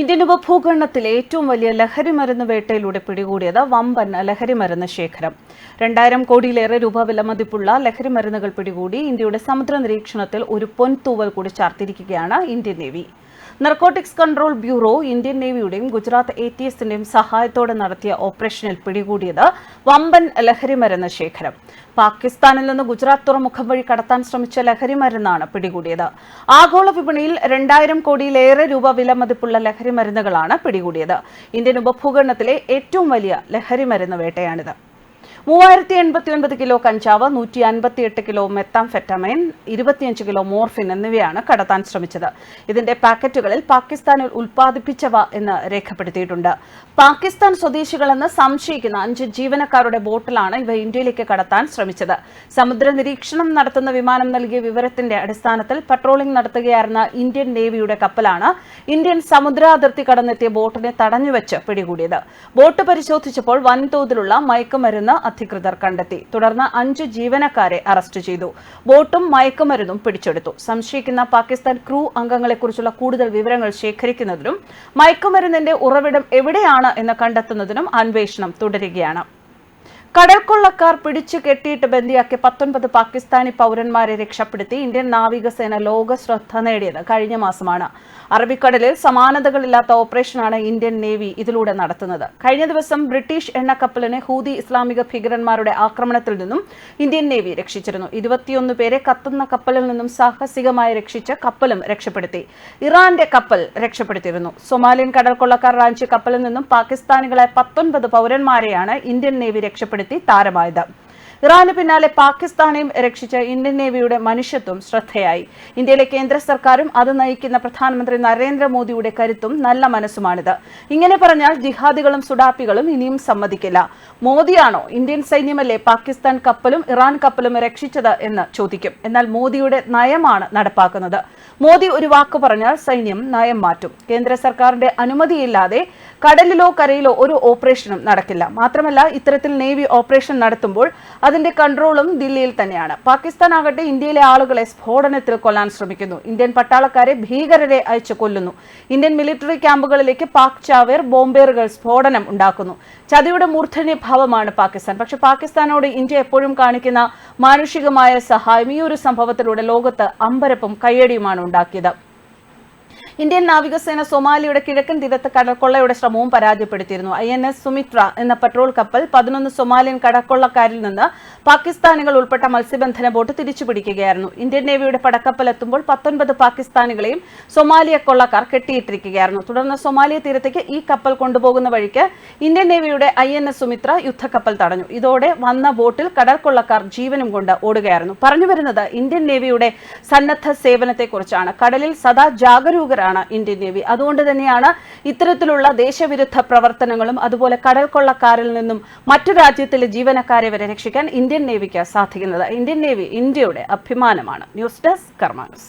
Indian ഉപഭൂഖണ്ഡത്തിലെ ഏറ്റവും വലിയ ലഹരി മരുന്ന് വേട്ടയിലൂടെ പിടികൂടിയത് വമ്പൻ ലഹരി മരുന്ന് ശേഖരം. രണ്ടായിരം കോടിയിലേറെ രൂപ വിലമതിപ്പുള്ള ലഹരി മരുന്നുകൾ പിടികൂടി ഇന്ത്യയുടെ സമുദ്ര നിരീക്ഷണത്തിൽ ഒരു പൊൻതൂവൽ കൂടി ചാർത്തിരിക്കുകയാണ് Indian navy. Narcotics control bureau Indian നേവിയുടെയും Gujarat A T എസിന്റെയും സഹായത്തോടെ നടത്തിയ ഓപ്പറേഷനിൽ പിടികൂടിയത് വമ്പൻ ലഹരി മരുന്ന് ശേഖരം. പാകിസ്ഥാനിൽ നിന്ന് ഗുജറാത്ത് തുറമുഖം വഴി കടത്താൻ ശ്രമിച്ച ലഹരിമരുന്നാണ് പിടികൂടിയത്. ആഗോള വിപണിയിൽ രണ്ടായിരം കോടിയിലേറെ രൂപ വിലമതിപ്പുള്ള ലഹരി മരുന്നുകളാണ് പിടികൂടിയത്. ഇന്ത്യൻ ഉപഭൂഖണ്ഡത്തിലെ ഏറ്റവും വലിയ ലഹരി മരുന്ന് വേട്ടയാണിത്. മൂവായിരത്തി എൺപത്തി ഒൻപത് കിലോ കഞ്ചാവ് നൂറ്റി അൻപത്തി എട്ട് കിലോ മെത്താംഫെറ്റമൈൻ ഇരുപത്തിയഞ്ച് കിലോ മോർഫിൻ എന്നിവയാണ് കടത്താൻ ശ്രമിച്ചത്. ഇതിന്റെ പാക്കറ്റുകളിൽ പാകിസ്ഥാനിൽ ഉൽപ്പാദിപ്പിച്ചവ എന്ന് രേഖപ്പെടുത്തിയിട്ടുണ്ട്. പാകിസ്ഥാൻ സ്വദേശികളെന്ന് സംശയിക്കുന്ന അഞ്ച് ജീവനക്കാരുടെ ബോട്ടിലാണ് ഇവ ഇന്ത്യയിലേക്ക് കടത്താൻ ശ്രമിച്ചത്. സമുദ്ര നിരീക്ഷണം നടത്തുന്ന വിമാനം നൽകിയ വിവരത്തിന്റെ അടിസ്ഥാനത്തിൽ പട്രോളിംഗ് നടത്തുകയായിരുന്ന ഇന്ത്യൻ നേവിയുടെ കപ്പലാണ് ഇന്ത്യൻ സമുദ്രാതിർത്തി കടന്നെത്തിയ ബോട്ടിനെ തടഞ്ഞുവെച്ച് പിടികൂടിയത്. ബോട്ട് പരിശോധിച്ചപ്പോൾ വൻതോതിലുള്ള മയക്കുമരുന്ന് അധികൃതർ കണ്ടെത്തി. തുടർന്ന് അഞ്ച് ജീവനക്കാരെ അറസ്റ്റ് ചെയ്തു. ബോട്ടും മയക്കുമരുന്നും പിടിച്ചെടുത്തു. സംശയിക്കുന്ന പാകിസ്ഥാൻ ക്രൂ അംഗങ്ങളെക്കുറിച്ചുള്ള കൂടുതൽ വിവരങ്ങൾ ശേഖരിക്കുന്നതിനും മയക്കുമരുന്നിന്റെ ഉറവിടം എവിടെയാണ് എന്ന് കണ്ടെത്തുന്നതിനും അന്വേഷണം തുടരുകയാണ്. കടൽക്കൊള്ളക്കാർ പിടിച്ചു കെട്ടിയിട്ട് ബന്ദിയാക്കിയ പത്തൊൻപത് പാകിസ്ഥാനി പൗരന്മാരെ രക്ഷപ്പെടുത്തി ഇന്ത്യൻ നാവികസേന ലോക ശ്രദ്ധ നേടിയത് കഴിഞ്ഞ മാസമാണ്. അറബിക്കടലിൽ സമാനതകളില്ലാത്ത ഓപ്പറേഷനാണ് ഇന്ത്യൻ നേവി ഇതിലൂടെ നടത്തുന്നത്. കഴിഞ്ഞ ദിവസം ബ്രിട്ടീഷ് എണ്ണക്കപ്പലിനെ ഹൂതി ഇസ്ലാമിക ഭീകരന്മാരുടെ ആക്രമണത്തിൽ നിന്നും ഇന്ത്യൻ നേവി രക്ഷിച്ചിരുന്നു. ഇരുപത്തിയൊന്ന് പേരെ കത്തുന്ന കപ്പലിൽ നിന്നും സാഹസികമായി രക്ഷിച്ച് കപ്പലും രക്ഷപ്പെടുത്തി. ഇറാന്റെ കപ്പൽ രക്ഷപ്പെടുത്തിയിരുന്നു. സൊമാലിയൻ കടൽക്കൊള്ളക്കാർ റാഞ്ചി കപ്പലിൽ നിന്നും പാകിസ്ഥാനികളായ പത്തൊൻപത് പൗരന്മാരെയാണ് ഇന്ത്യൻ നേവി രക്ഷപ്പെടുത്തി താരമായത്. ഇറാന് പിന്നാലെ പാകിസ്ഥാനെയും രക്ഷിച്ച ഇന്ത്യൻ നേവിയുടെ മനുഷ്യത്വം ശ്രദ്ധയായി. ഇന്ത്യയിലെ കേന്ദ്ര സർക്കാരും അത് നയിക്കുന്ന പ്രധാനമന്ത്രി നരേന്ദ്രമോദിയുടെ കരുത്തും നല്ല മനസ്സുമാണിത്. ഇങ്ങനെ പറഞ്ഞാൽ ജിഹാദികളും സുഡാപ്പികളും ഇനിയും സമ്മതിക്കില്ല. മോദിയാണോ ഇന്ത്യൻ സൈന്യമല്ലേ പാകിസ്ഥാൻ കപ്പലും ഇറാൻ കപ്പലും രക്ഷിച്ചത് എന്ന് ചോദിക്കും. എന്നാൽ മോദിയുടെ നയമാണ് നടപ്പാക്കുന്നത്. മോദി ഒരു വാക്ക് പറഞ്ഞാൽ സൈന്യം നയം മാറ്റും. കേന്ദ്ര സർക്കാരിന്റെ അനുമതിയില്ലാതെ കടലിലോ കരയിലോ ഒരു ഓപ്പറേഷനും നടക്കില്ല. മാത്രമല്ല ഇത്തരത്തിൽ നേവി ഓപ്പറേഷൻ നടത്തുമ്പോൾ അതിന്റെ കൺട്രോളും ദില്ലിയിൽ തന്നെയാണ്. പാകിസ്ഥാൻ ആകട്ടെ ഇന്ത്യയിലെ ആളുകളെ സ്ഫോടനത്തിൽ കൊല്ലാൻ ശ്രമിക്കുന്നു. ഇന്ത്യൻ പട്ടാളക്കാരെ ഭീകരരെ അയച്ചു കൊല്ലുന്നു. ഇന്ത്യൻ മിലിറ്ററി ക്യാമ്പുകളിലേക്ക് പാക് ചാവേർ ബോംബേറുകൾ സ്ഫോടനം ഉണ്ടാക്കുന്നു. ചതിയുടെ മൂർധന്യ ഭാവമാണ് പാകിസ്ഥാൻ. പക്ഷെ പാകിസ്ഥാനോട് ഇന്ത്യ എപ്പോഴും കാണിക്കുന്ന മാനുഷികമായ സഹായം ഈ ഒരു സംഭവത്തിലൂടെ ലോകത്ത് അമ്പരപ്പും കയ്യടിയുമാണ് ഉണ്ടാക്കിയത്. ഇന്ത്യൻ നാവികസേന സൊമാലിയുടെ കിഴക്കൻ തീരത്ത് കടൽക്കൊള്ളയുടെ ശ്രമവും പരാജയപ്പെടുത്തിയിരുന്നു. ഐ എൻ എസ് സുമിത്ര എന്ന പെട്രോൾ കപ്പൽ പതിനൊന്ന് സൊമാലിയൻ കടൽക്കൊള്ളക്കാരിൽ നിന്ന് പാകിസ്ഥാനികൾ ഉൾപ്പെട്ട മത്സ്യബന്ധന ബോട്ട് തിരിച്ചുപിടിക്കുകയായിരുന്നു. ഇന്ത്യൻ നേവിയുടെ പടക്കപ്പൽ എത്തുമ്പോൾ പത്തൊൻപത് പാകിസ്ഥാനികളെയും സൊമാലിയ കൊള്ളക്കാർ കെട്ടിയിട്ടിരിക്കുകയായിരുന്നു. തുടർന്ന് സൊമാലിയ തീരത്തേക്ക് ഈ കപ്പൽ കൊണ്ടുപോകുന്ന വഴിക്ക് ഇന്ത്യൻ നേവിയുടെ ഐ എൻ എസ് സുമിത്ര യുദ്ധക്കപ്പൽ തടഞ്ഞു. ഇതോടെ വന്ന ബോട്ടിൽ കടൽക്കൊള്ളക്കാർ ജീവനും കൊണ്ട് ഓടുകയായിരുന്നു. പറഞ്ഞു വരുന്നത് ഇന്ത്യൻ നേവിയുടെ സന്നദ്ധ സേവനത്തെക്കുറിച്ചാണ്. കടലിൽ സദാ ജാഗരൂകരാണ് ഇന്ത്യൻ നേവി. അതുകൊണ്ട് തന്നെയാണ് ഇത്തരത്തിലുള്ള ദേശവിരുദ്ധ പ്രവർത്തനങ്ങളും അതുപോലെ കടൽ കൊള്ളക്കാരിൽ നിന്നും മറ്റു രാജ്യത്തിലെ ജീവനക്കാരെ വരെ രക്ഷിക്കാൻ ഇന്ത്യൻ നേവിക്ക് സാധിക്കുന്നത്. ഇന്ത്യൻ നേവി ഇന്ത്യയുടെ അഭിമാനമാണ്. News desk കർമാനസ്.